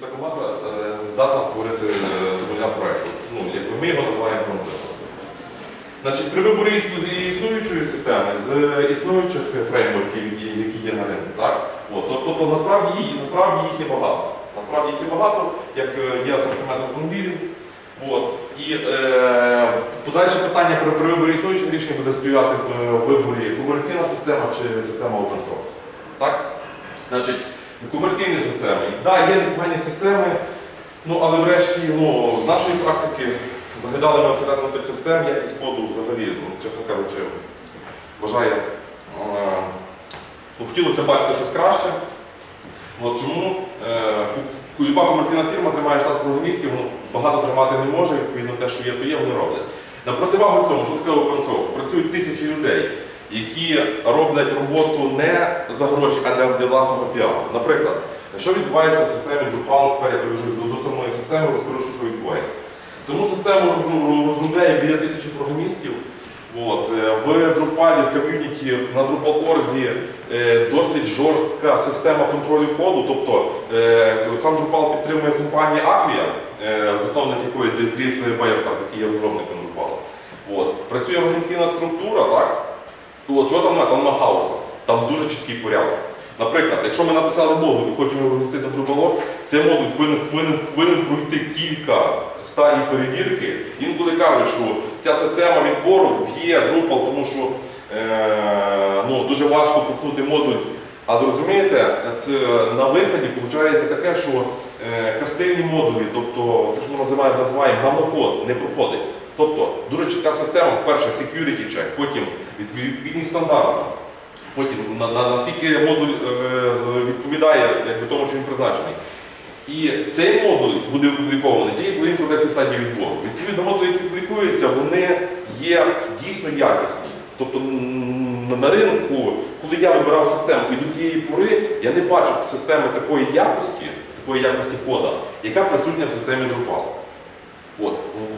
ця команда е, здатна створити е, земля проєкту. Ну, якби ми його називаємо самотеком. Значить, при виборі існу- існуючої системи з існуючих фреймворків, які, є на ринку, так? От, тобто, насправді, насправді їх є багато. Насправді їх є багато, як е, є асортимент автомобілів. От. І е, подальше питання при, при виборі існуючих рішень буде стояти е, в виборі комерційна система чи система open source. Так? Значить, комерційні системи. Так, да, є непогані системи, ну, але врешті ну, з нашої практики заглядали ми всередину тих систем, якість коду взагалі, ну, чесно кажучи, вважає. е, ну, хотілося бачити щось краще. От чому е, комерційна фірма тримає штат програмістів, ну, багато тримати не може, відповідно те, що є, то є, вони роблять. На противагу цьому, що таке open source? Працюють тисячі людей, які роблять роботу не за гроші, а для, власного піару. Наприклад, що відбувається в системі Drupal, тепер я перейду до, самої системи, розкажу, що відбувається. Саму систему розробляє біля тисячі програмістів. От, е, в Drupal, в ком'юніті на Drupal.org е, досить жорстка система контролю коду. Тобто е, сам Drupal підтримує компанія Acquia, засновник якої Дріс так, який є розробником Drupal. От. Працює організаційна структура, так? От, що там немає? Там нема хаоса. Там дуже чіткий порядок. Наприклад, якщо ми написали модуль і хочемо його вмістити в Drupal, цей модуль повинен, повинен, повинен пройти кілька стадій перевірки. Інколи кажуть, що ця система відбору вб'є Drupal, тому що е, ну, дуже важко попнути модуль. А розумієте, це на виході виходить таке, що е, кастильні модулі, тобто це ж ми називаємо, називаємо гамнокод, не проходить. Тобто дуже чітка система, перше, security check, потім від- відповідність стандартам. Потім на, на, наскільки модуль е, відповідає тому, що він призначений. І цей модуль буде опублікований тільки коли він всі стадії відбору. Відповідно, модулі, які публікуються, вони є дійсно якісні. Тобто на ринку, коли я вибирав систему і до цієї пори, я не бачу системи такої якості, такої якості кода, яка присутня в системі Drupal.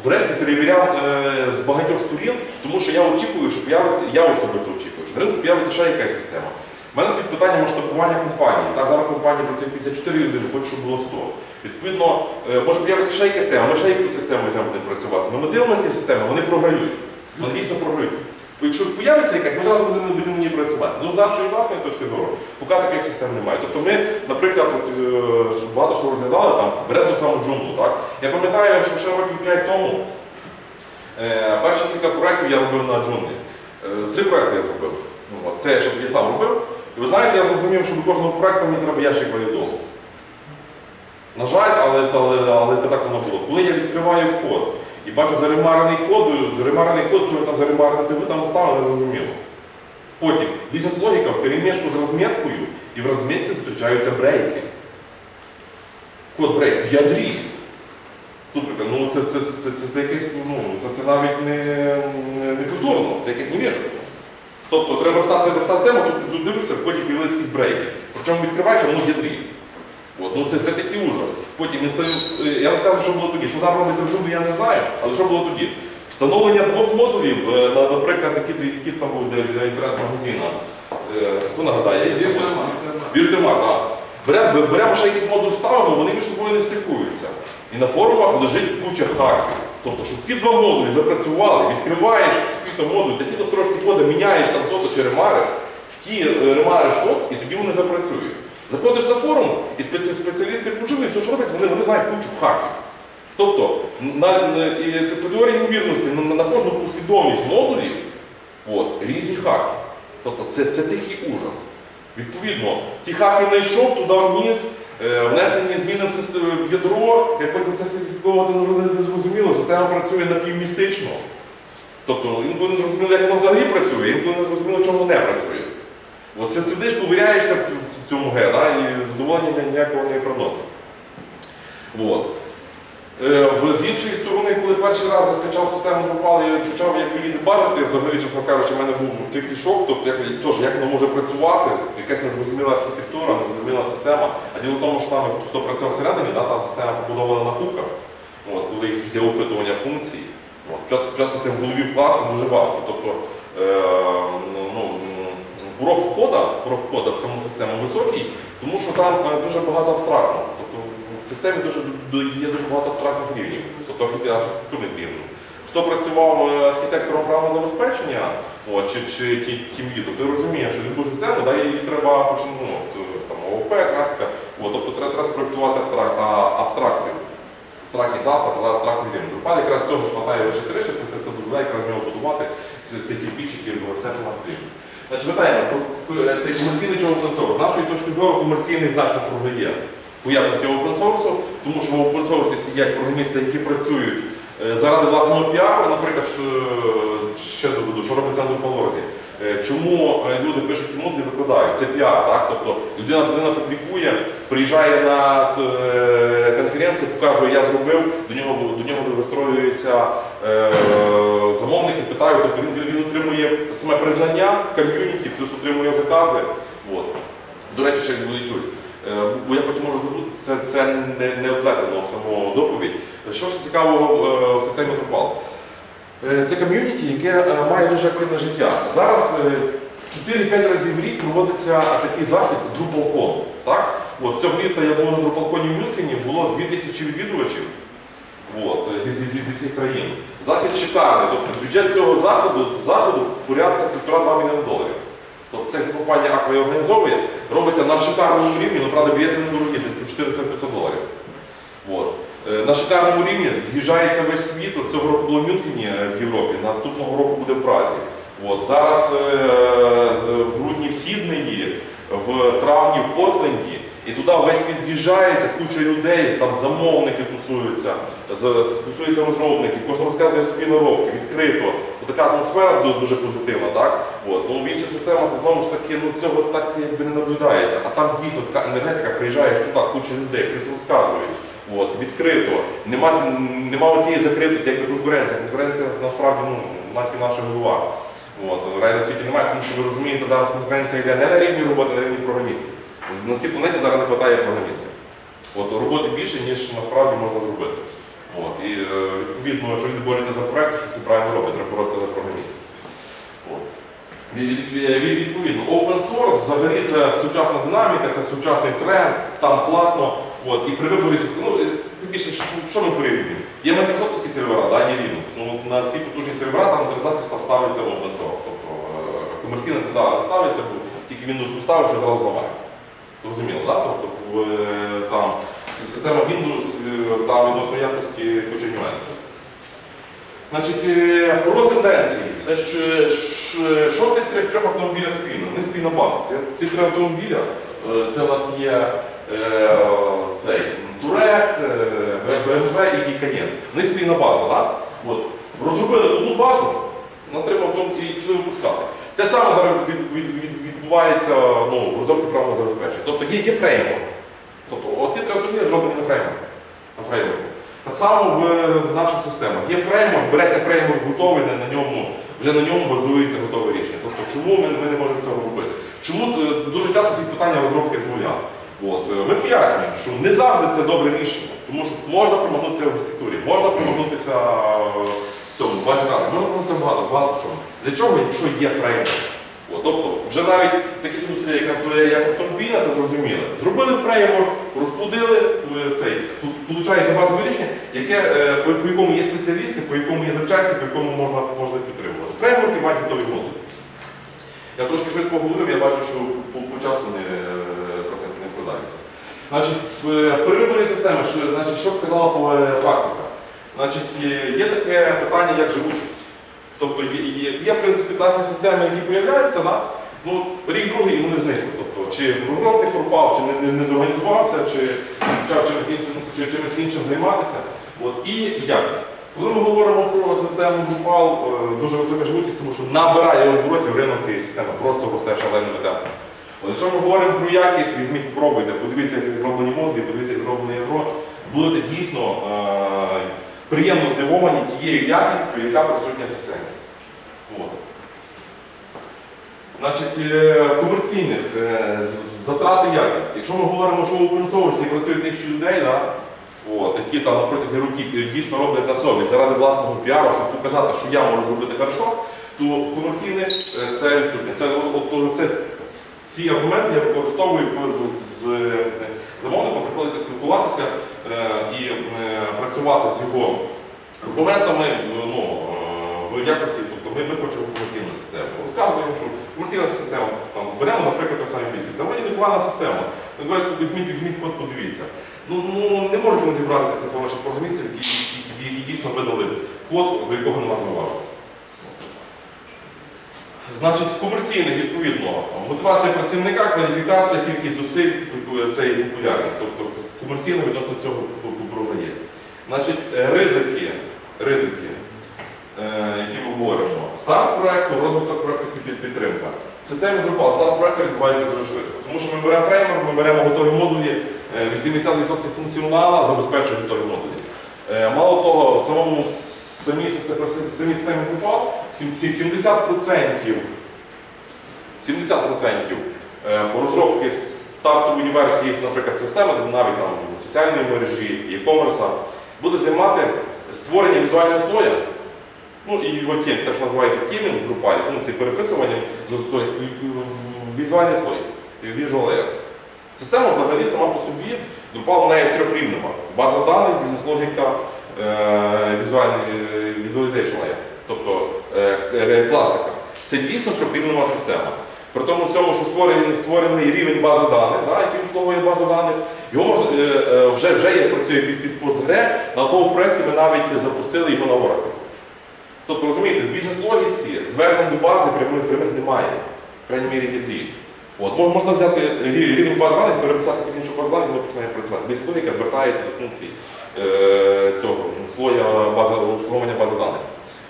Врешті перевіряв е, з багатьох сторін, тому що я очікую, щоб я я особисто очікую, що на ринку з'явиться ще якась система. У мене стоїть питання масштабування компанії. Так, зараз компанія працює 54 людини, хочу, щоб було 100. Відповідно, е, може з'явитися ще якась система, ми ще якусь систему будемо працювати. Але ми дивимося ці системи, вони програють. Вони дійсно програють. Бо Якщо появиться якась, ми зараз будемо на ній працювати. Ну, з нашої власної точки зору, поки таких систем немає. Тобто ми, наприклад, от, е, багато що розглядали, там, беремо ту саму джунглу. Так? Я пам'ятаю, що ще років 5 тому е, перші кілька проєктів я робив на джунглі. Е, Три проєкти я зробив. Ну, от, Це я тоді сам робив. І ви знаєте, я зрозумів, що до кожного проєкту мені треба ящик валідолу. На жаль, але, але, але це так воно було. Коли я відкриваю код і бачу заремарений код, заремарений код, чого там заремарений, ви там оставили, не зрозуміло. Потім бізнес-логіка в перемішку з розміткою, і в розмітці зустрічаються брейки. Код брейк в ядрі. Слухайте, ну це, це, це, це, це, це якесь, ну, це, це навіть не, не, культурно, це якесь невіжество. Тобто треба верстати, верстати тему, тут, тут дивишся, коді появилися якісь брейки. Причому відкриваєш, а воно в ядрі. От, ну це, це такий ужас. Потім е, я розказую, що було тоді. Що зараз робиться в журі, я не знаю, але що було тоді? Встановлення двох модулів, е, наприклад, які, які там був для, інтернет-магазина. Е, Хто нагадає? Віртемар, так. Беремо, беремо ще якийсь модуль ставимо, вони між собою не стикуються. І на форумах лежить куча хаків. Тобто, щоб ці два модулі запрацювали, відкриваєш якийсь модуль, такі то строчки кода міняєш там то чи ремариш, в ті е, ремариш код, і тоді вони запрацюють. Заходиш на форум, і спеці- спеціалісти ключові, все, що роблять, вони, вони знають кучу хаків. Тобто, на, на, і, по теорії ймовірності на, на кожну послідовність модулів от, різні хаки. Тобто це, це тихий ужас. Відповідно, ті хаки знайшов туди вниз, е, внесені зміни в, ядро, як потім це слідковувати не зрозуміло, система працює напівмістично. Тобто інколи не зрозуміло, як воно взагалі працює, інколи не зрозуміло, чому не працює. От це сидиш, ковиряєшся в, цьому ге, да, і задоволення ніякого не приносить. От. Е, З іншої сторони, коли перший раз я скачав систему Drupal і почав як її бачити, взагалі, чесно кажучи, в мене був такий шок, тобто як, тож, як воно може працювати, якась незрозуміла архітектура, незрозуміла система. А діло в тому, що там, хто працював всередині, да, там система побудована на хуках, от, коли йде опитування функцій. Спочатку це в голові вкласти дуже важко. Тобто, е, ну, входа, в саму систему високий, тому що там е, дуже багато абстрактного. Тобто в системі дуже, є дуже багато абстрактних рівнів, тобто архітектурних рівнів. Хто працював е, архітектором програмного забезпечення от, чи, чи лідом, той розуміє, що любу систему да, її треба почати, ну, е, там, ООП, класика, от, тобто треба, треба спроектувати абстракцію. Абстрактні класи, абстрактний рівень. Drupal якраз цього хватає лише три, це, це, це дозволяє якраз нього будувати з, тих все, що нам потрібно. Значить, то, е, цей комерційний open source. З нашої точки зору комерційний значно програє по якості open source, тому що в open source сидять програмісти, які працюють е, заради власного піару, наприклад, е, ще доведу, що робиться на. Е, Чому люди пишуть йому, не викладають? Це піар, так? Тобто людина, людина публікує, приїжджає на конференцію, показує, я зробив, до нього, до нього вистроюються е, замовники, питають, тобто він, він отримує саме признання в ком'юніті, плюс отримує закази. От. До речі, ще відволічусь. Е, Бо я потім можу забути, це, це не, не оплетено в самому доповідь. Що ж цікавого е, в системі Drupal? Е, Це ком'юніті, яке е, має дуже активне життя. Зараз е, 4-5 разів в рік проводиться такий захід DrupalCon. Так? От, цього літа я був на DrupalCon в Мюнхені, було 2000 відвідувачів от, е, зі, зі, зі, зі всіх країн. Захід шикарний. Тобто бюджет цього заходу, з заходу порядка 1,5-2 мільйони доларів. Тобто це компанія Аква організовує, робиться на шикарному рівні, ну правда білети недорогі, десь по 400-500 доларів. От. Е, На шикарному рівні з'їжджається весь світ. От Цього року було в Мюнхені е, в Європі, наступного року буде в Празі. От. Зараз е, в грудні в Сіднеї, в травні в Портленді. І туди весь світ з'їжджається, куча людей, там замовники тусуються, стосуються розробники, кожен розказує свої наробки, відкрито. Така атмосфера дуже позитивна, так? Ну, в інших системах знову ж таки ну, цього так якби не наблюдається. А там дійсно така енергетика, приїжджаєш туди, куча людей, щось розказують. Відкрито. Нема, нема цієї закритості, якби конкуренція. Конкуренція насправді ну, навіть наша голова. От, реально світі немає, тому що ви розумієте, зараз конкуренція йде не на рівні роботи, а на рівні програмістів. На цій планеті зараз не вистачає програмістів. От, роботи більше, ніж насправді можна зробити. От, і е, відповідно, якщо люди борються за проект, щось неправильно робить, треба боротися за програмістів. Відповідно, open source взагалі це сучасна динаміка, це сучасний тренд, там класно. От, і при виборі, ну, е, тим більше, що, що ми порівнюємо? Є Microsoft сервера, да, є Linux. Ну, на всі потужні сервера там для захисту ставиться open source. Тобто е, комерційно туди ставиться, тільки Windows поставив, що зразу зламає. Зрозуміло, так? Тобто е, там система Windows е, там відносно якості куча нюансів. Значить, е, про тенденції. Що в цих трьох автомобілях спільно? Них спільна база. Ці три автомобіля, це у нас є цей Турех, е, BMW і. В них спільна база. Да? От. Розробили одну базу, на три автомобілі і почали випускати. Те саме зараз від, від, від, відбувається ну, розробці правильного забезпечення. Тобто є, є фреймворк. Тобто оці три автомобілі зроблені на фреймворку. На фреймворку. Так само в, в наших системах. Є фреймворк, береться фреймворк готовий, на, ньому, вже на ньому базується готове рішення. Тобто, чому ми, ми не можемо цього робити? Чому е, дуже часто стоїть питання розробки з нуля? От, е, ми пояснюємо, що не завжди це добре рішення, тому що можна промахнутися в архітектурі, можна промахнутися е, в цьому базі даних, можна промахнутися багато, багато чому. Для чого, якщо є фреймворк? Тобто, вже навіть такі індустрії, як, як автомобільна, це зрозуміли. Зробили фреймворк, розплодили е, цей, виходить базове рішення, е, по, якому є спеціалісти, по якому є запчасті, по якому можна, підтримувати. Фреймворки мають готові модулі. Я трошки швидко говорив, я бачу, що по, часу не, е, трохи не вкладається. Значить, в- системи, що, значить, е, практика? Значить, є таке питання, як живучість. Тобто є, є, в принципі класні системи, які з'являються, да? ну, рік другий вони зникли. Тобто, чи розробник пропав, чи не, не, не зорганізувався, чи почав чимось іншим, чи чимось іншим займатися. От, і якість. Коли ми говоримо про систему Drupal, е, дуже висока живучість, тому що набирає оборотів ринок цієї системи, просто росте шаленими темпами. Якщо ми говоримо про якість, візьміть, попробуйте, подивіться, як зроблені модулі, подивіться, як зроблені євро, будете дійсно е, приємно здивовані тією якістю, яка присутня в системі. От. Значить, е, в комерційних е, затрати якість. Якщо ми говоримо, що в open source працює тисячі людей, да, от, які там протязі років дійсно роблять на совість заради власного піару, щоб показати, що я можу зробити хорошо, то в комерційних е, це відсутнє. Це, от- це ці аргументи я використовую, з замовником приходиться спілкуватися е, і е, працювати з його аргументами ну, е, в якості, тобто ми, ми хочемо комерційну систему. Розказуємо, що комерційна система, там, беремо, наприклад, самий біфік. Взагалі непогана система. Ну, давайте візьміть, візьміть код, подивіться. Ну, ну не можуть вони зібрати таких хороших програмістів, які, які, які дійсно видали код, до якого нема зауважень. Значить, в комерційних відповідно мотивація працівника, кваліфікація, кількість зусиль, типу, це і популярність. Тобто комерційно відносно цього програє. Значить, е, ризики, ризики, е, які ми говоримо. Старт проекту, розвиток проекту під підтримка. В системі Drupal старт проекту відбувається дуже швидко. Тому що ми беремо фреймворк, ми беремо готові модулі, е, 80% функціонала забезпечує готові модулі. Е, Мало того, в самому Drupal сім- сім- 70% 70% е, по розробки стартової версії, наприклад, системи, навіть там соціальної мережі, e-commerce, буде займати створення візуального слоя. Ну і його тім, те, що називається тімінг в Drupal, функції переписування, тобто візуальний слой, visual layer. Система взагалі сама по собі, Drupal є трьохрівнева. База даних, бізнес-логіка, е, візуальний layer, тобто е, е, класика. Це дійсно трьохрівнева система. При тому всьому, що створений, створений рівень бази даних, да, який обслуговує базу даних, його можна, вже, вже є працює під, під Postgre, на тому проєкті ми навіть запустили його на Oracle. Тобто, розумієте, в бізнес-логіці звернень до бази прямих, прямих немає, в крайній мірі є. От, можна взяти рівень бази даних, переписати під іншу базу даних, воно починає працювати. Бізнес-логіка звертається до функцій е, цього слоя бази, обслуговування бази даних.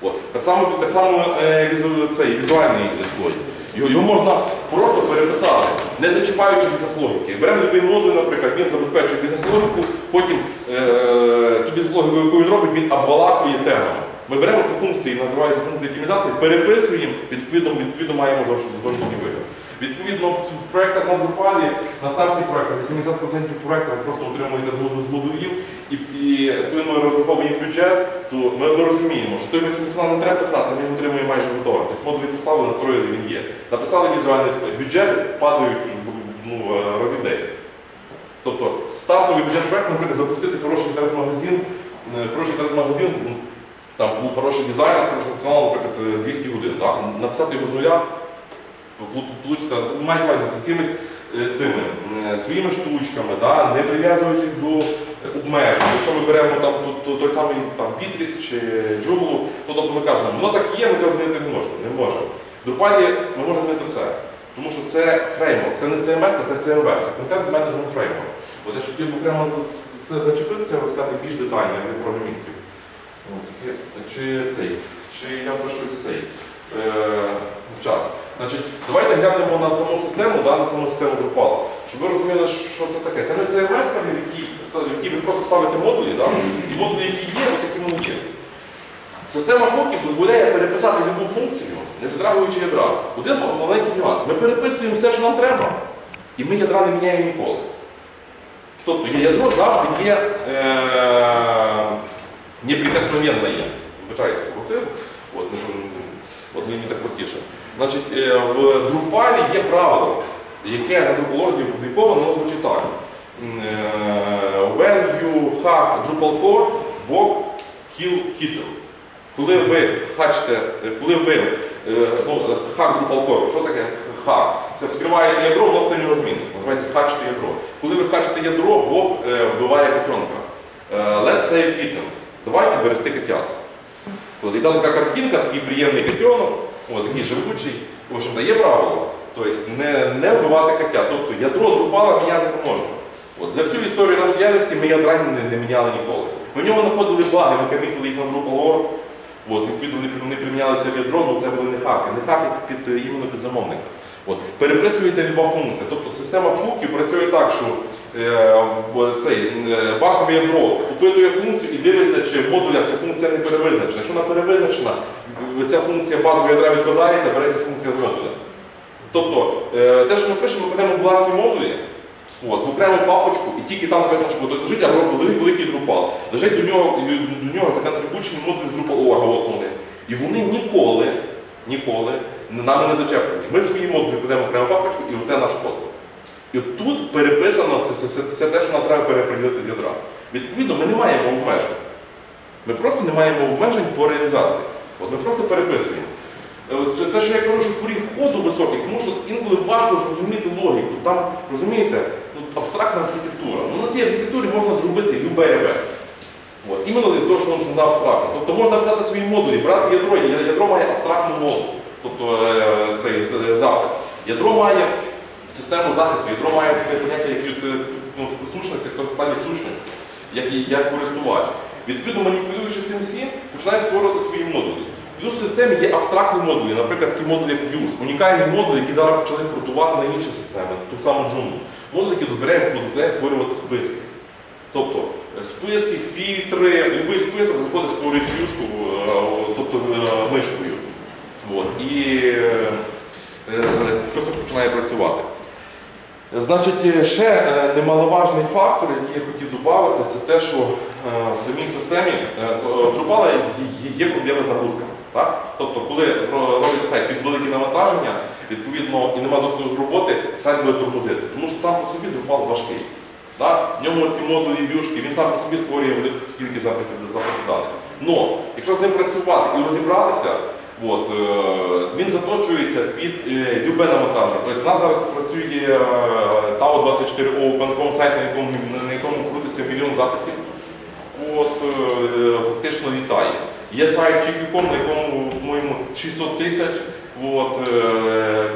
От. Так само, так само е, візу, цей візуальний слой. Його, його можна просто переписати, не зачіпаючи бізнес-логіки. Беремо любий модуль, наприклад, він забезпечує бізнес-логіку, потім е, ту бізнес-логіку, яку він робить, він обвалакує темами. Ми беремо ці функції, називаються функції оптимізації, переписуємо, відповідно, відповідно маємо зовнішній вигляд. Відповідно, в, проєктах на Drupal, на старті проєкту, 80% проєкту ви просто отримуєте з з модулів, і, і коли ми розраховуємо бюджет, то ми, розуміємо, що той функціонал не треба писати, його отримуємо майже готовим. Тобто модулі поставили, настроїли, він є. Написали візуальний слой. Бюджети падають ну, е, разів 10. Тобто стартовий бюджет проєкту, наприклад, запустити хороший інтернет-магазин, е, хороший інтернет-магазин, ну, там був хороший дизайн, з хорошим функціоналом, наприклад, е, 200 годин. Да? Написати його з нуля, получиться, мається увазі з якимись е, цими е, своїми штучками, да? не прив'язуючись до обмежень. Якщо ми беремо там то- то- той самий там чи Joomla, то тобто ми кажемо, воно так є, ми цього змінити не можемо. Не можемо. В Drupal ми можемо змінити все. Тому що це фреймворк, це не CMS, це CMV, це контент менеджмент фреймворк. От я хотів за зачепитися, розказати більш детально для програмістів. Чи цей, чи я впишусь цей е, в час. Значить, давайте глянемо на саму систему, да, на саму систему Drupal, щоб ви розуміли, що це таке. Це не CMS, в якій, ви просто ставите модулі, да, і модулі, які є, от такі вони є. Система хоків дозволяє переписати любу функцію, не затрагуючи ядра. Один маленький нюанс. Ми переписуємо все, що нам треба, і ми ядра не міняємо ніколи. Тобто ядро завжди є е, неприкосновенне є. Вибачаюся. От, ну, от мені так простіше. Значить, е, в Drupal є правило, яке на Drupal.org опубліковано, воно звучить так. Е, When you hack Drupal core, bog kill kitten. Коли ви хачите, е, коли ви ну, хак Drupal core, що таке хак? Це вскриваєте ядро, вносите в нього. Називається хачити ядро. Коли ви хачите ядро, Бог вбиває котенка. Let's say kittens. Давайте берегти котят. І там така картинка, такий приємний котенок, о, такий живучий. В общем-то, є правило. Тобто не, не вбивати котя. Тобто ядро Друпала міняти не можна. От, за всю історію нашої діяльності ми ядра не, не міняли ніколи. Ми в ньому знаходили баги, ми комітили їх на Drupal.org. От, відповідно, вони, примінялися в ядро, але це були не хаки. Не хаки під, іменно під замовника. От, переписується люба функція. Тобто система хуків працює так, що е, цей, е, ядро опитує функцію і дивиться, чи в модулях ця функція не перевизначена. Якщо вона перевизначена, ця функція базового ядра відкладається, береться функція з модуля. Тобто, е, те, що ми пишемо, ми кладемо в власні модулі, От, в окрему папочку, і тільки там наш. Лежить, а лежить великий Drupal. Лежить до нього, до нього законтрибучені модулі з Drupal.org, от вони. І вони ніколи, ніколи нами не зачеплені. Ми свої модулі кладемо окрему папочку, і оце наш код. І тут переписано все, все, все, те, що нам треба переприділити з ядра. Відповідно, ми не маємо обмежень. Ми просто не маємо обмежень по реалізації. От ми просто переписуємо. Е, Це те, що я кажу, що поріг входу високий, тому що інколи важко зрозуміти логіку. Там, розумієте, ну, абстрактна архітектура. Ну, на цій архітектурі можна зробити любе ребе. Іменно з того, що вона абстрактна. Тобто можна писати свої модулі, брати ядро, і ядро має абстрактну моду, тобто е, цей з- запис. Ядро має систему захисту, ядро має таке поняття, як е, ну, таку сущність, як сущності, як, і- як користувач. Відповідно, маніпулюючи цим всім, починають створювати свої модулі. Плюс в системі є абстрактні модулі, наприклад, такі модулі, як Views, унікальні модулі, які зараз почали крутувати на інші системи, ту саму Joomla. Модулі, які дозволяють створювати списки. Тобто е, списки, фільтри, будь-який список заходить, створює фюшку, е, тобто е, мишкою. От. І е, е, список починає працювати. Значить, е, ще немаловажний фактор, який я хотів додати, це те, що в самій системі Drupal є- проблеми з нагрузками. Так? Тобто, коли робите сайт під велике навантаження, відповідно, і нема досвіду з роботи, сайт буде тормозити. Тому що сам по собі Drupal важкий. Так? В ньому ці модулі в'юшки, він сам по собі створює велику кількість запитів запитів даних. Но, якщо з ним працювати і розібратися, от, е, він заточується під е, любе навантаження. Тобто, у нас зараз працює е, TAO24 OpenCom сайт, на якому, на якому крутиться мільйон записів. От, е, фактично літає. Є сайт Чікіком, на якому, по-моєму, 600 тисяч. От,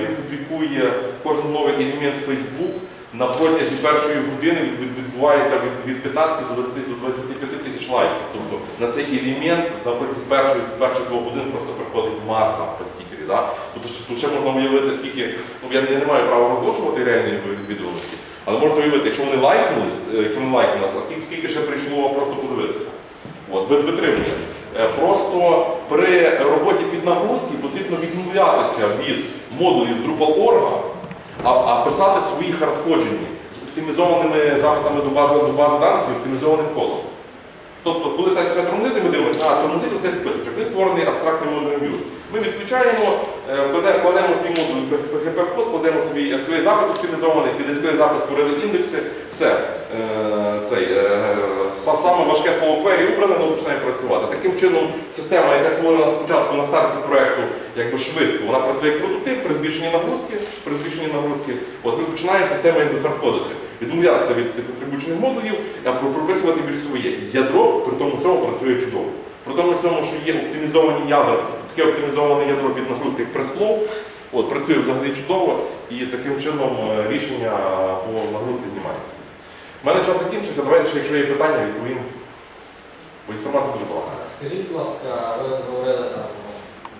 він публікує кожен новий елемент Facebook. На протязі першої години від- від- відбувається від, від 15 до 20 до 25 тисяч лайків. Тобто на цей елемент на першої, перших двох годин просто приходить маса по стікері. Да? Тобто тут ще можна уявити, скільки, ну я, я не маю права розголошувати реальні відвідуваності, але можете уявити, якщо вони лайкнулись, е, якщо вони лайкнули нас, а скільки, скільки ще прийшло просто подивитися. От, витримує. Е, Просто при роботі під нагрузки потрібно відмовлятися від модулів з Drupal.org, а, а писати свої хардкоджені з оптимізованими запитами до бази, до бази даних і оптимізованим кодом. Тобто, коли сайт тормозити, ми дивимося, а тормозить оцей списочок, він створений абстрактним модулем views. Ми відключаємо, е, кладемо, свій модуль PHP код, кладемо свій SQL запит оптимізований, під SQL запит створили індекси, все. Е, е, саме важке слово query убране, воно починає працювати. Таким чином, система, яка створена спочатку на старті проєкту, якби швидко, вона працює як прототип при збільшенні нагрузки, при збільшенні нагрузки. От ми починаємо систему якби хардкодити, відмовлятися від прибучених модулів, а прописувати більш своє. Ядро при тому всьому працює чудово. При тому всьому, що є оптимізовані ядра, таке оптимізоване ядро під нагрузки, як преслов, от, працює взагалі чудово, і таким чином е, рішення по нагрузці знімається. У мене час закінчився, давайте ще, якщо є питання, відповім. Бо інформація дуже багато. Скажіть, будь ласка, ви говорили там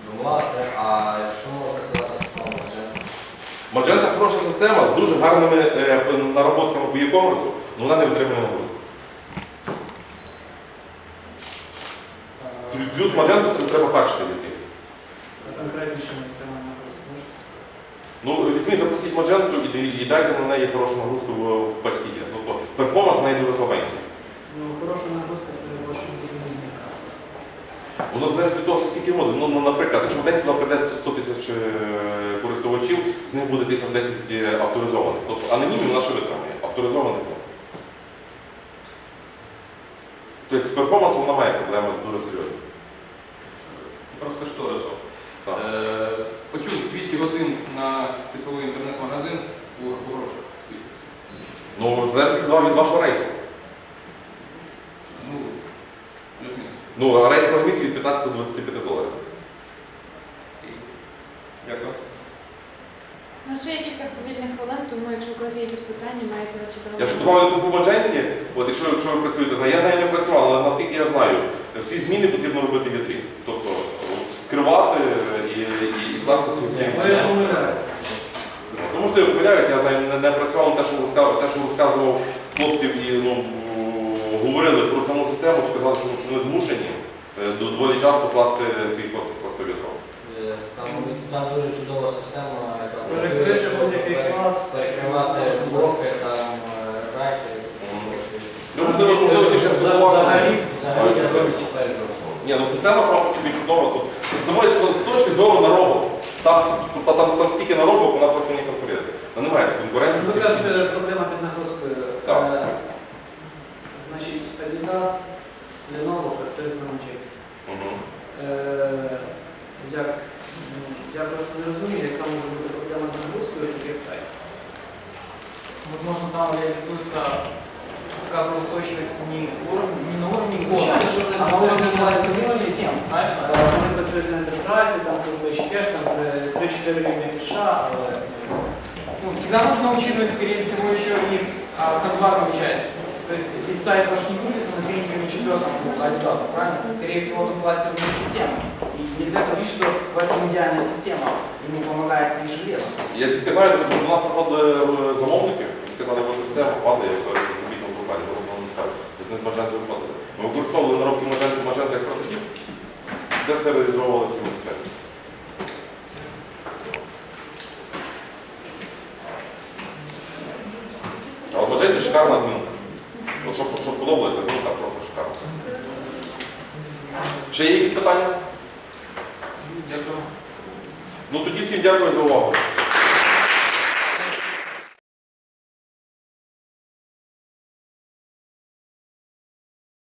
джумла, а що можна сказати? Magenta хороша система з дуже гарними е, нароботками по e-commerce, але вона не витримує нагрузку. Плюс Magento треба хачити дітей. Конкретніше на тему нагрузки можете сказати? Ну, візьміть, запустіть Magento і, і дайте на неї хорошу нагрузку в, в пастіті. Тобто перформанс в неї дуже слабенький. Ну, хороша нагрузка це ваша розуміння. Воно залежить від того, що скільки модулів. Ну, ну, наприклад, якщо в день туди прийде 100 тисяч е, користувачів, з них буде 1010 е, авторизованих. Тобто анонімів ще витримує, авторизованих. Тобто з перформансом вона має проблеми дуже серйозні. Просто що разом. Е, Почув 200 годин на типовий інтернет-магазин у грошах. Ну, залежить від, ва- від вашого рейтингу. Ну. Ну, рейтинг програмістів від 15 до 25 доларів. Дякую. У нас ще є кілька повільних хвилин, тому якщо у когось є якісь питання, маєте речі до Я шукував тут по Мадженті, от якщо, якщо ви працюєте з нею, я з нею не працював, але наскільки я знаю, всі зміни потрібно робити в вітрі. Тобто скривати і, і, і класти свої свої. Ви помиляєтеся. Тому що я помиляюся, я з нею не, не працював на те, що розказував, те, що розказував хлопців і ну, говорили про саму систему, то казали, що вони змушені е, доволі часто класти свій код просто в вітро. Е, Там, там дуже чудова система, яка працює, щоб перекривати блоки, там, е, райти. Ну, можливо, можливо, ті ще. Взагалі. Ні, ну система сама по собі чудова. Тут з точки зору наробок. Там, та- там, там стільки наробок, вона просто не конкурується. Вона немає конкурентів. Ви цих кажете, проблема під нагрузкою. Так. Е, Значить, Adidas, Lenovo працюють на. Е, Як, м, я просто не розумію, яка може бути проблема з нагрузкою таких сайтів. Возможно, там реализуется отказоустойчивость не, уровень, не на уровне Звичайно, кода, що вони а на працюють уровне на властных власній систем, правильно? Е, Вони працюють на ентерпрайсі, там футболіч кеш, там е, 3-4 рівня кеша, але Ну, всегда нужно учитывать, скорее всего, еще и а, хардварную часть. То есть ведь сайт ваш не будет с напильниками четвертого Adidas, правильно? Скорее всего, там кластерная система. Нельзя говорить, что в этом идеальная система, ему помогает не железо. Я тільки знаю, до нас приходили е, замовники, і сказали, що система падає, зробіть на рукалі, бо воно так. Тобто не з Magento виходили. Ми використовували наробки Magento, Magento як прототип, це все реалізовували всі системи. А от Magento шикарна адмінка. От щоб, щоб, подобалося, адмінка просто шикарна. Ще є якісь питання? Ну тоді всім дякую за увагу.